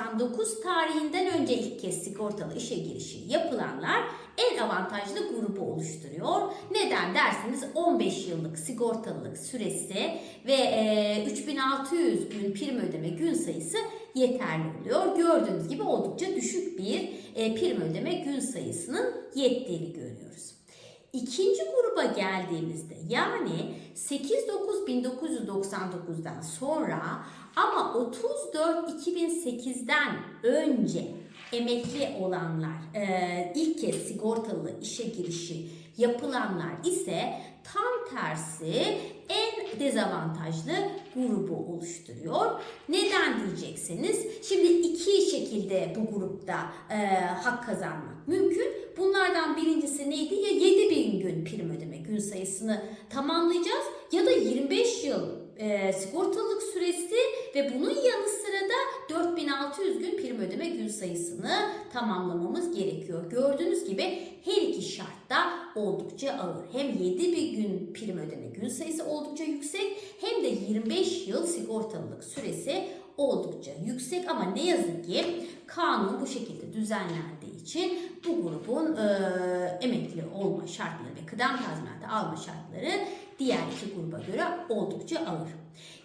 1999 tarihinden önce ilk kez sigortalı işe girişi yapılanlar en avantajlı grubu oluşturuyor. Neden derseniz 15 yıllık sigortalılık süresi ve e, 3600 gün prim ödeme gün sayısı yeterli oluyor. Gördüğünüz gibi oldukça düşük bir e, prim ödeme gün sayısının yettiğini görüyoruz. İkinci gruba geldiğimizde yani 8-9-1999'dan sonra ama 34-2008'den önce emekli olanlar, e, ilk kez sigortalı işe girişi yapılanlar ise tam tersi en dezavantajlı grubu oluşturuyor. Neden diyeceksiniz? Şimdi iki şekilde bu grupta e, hak kazanmak mümkün. Bunlardan birincisi neydi? Ya 7000 gün prim ödeme gün sayısını tamamlayacağız ya da 25 yıl e, sigortalılık süresi ve bunun yanı sıra da 4600 gün prim ödeme gün sayısını tamamlamamız gerekiyor. Gördüğünüz gibi her iki şartta oldukça ağır. Hem 7000 gün prim ödeme gün sayısı oldukça yüksek hem de 25 yıl sigortalılık süresi oldukça yüksek ama ne yazık ki kanun bu şekilde düzenlendiği için bu grubun e, emekli olma şartları ve kıdem tazminatı alma şartları diğer iki gruba göre oldukça ağır.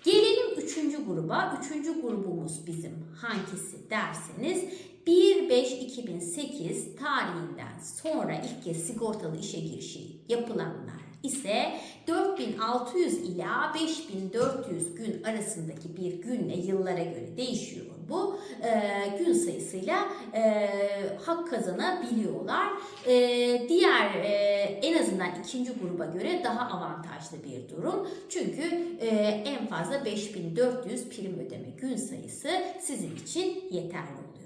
Gelelim üçüncü gruba. Üçüncü grubumuz bizim hangisi derseniz 1-5-2008 tarihinden sonra ilk kez sigortalı işe girişi yapılanlar ise 4600 ila 5400 gün arasındaki bir günle yıllara göre değişiyor bu e, gün sayısıyla e, hak kazanabiliyorlar. E, diğer e, azından ikinci gruba göre daha avantajlı bir durum. Çünkü e, en fazla 5400 prim ödeme gün sayısı sizin için yeterli oluyor.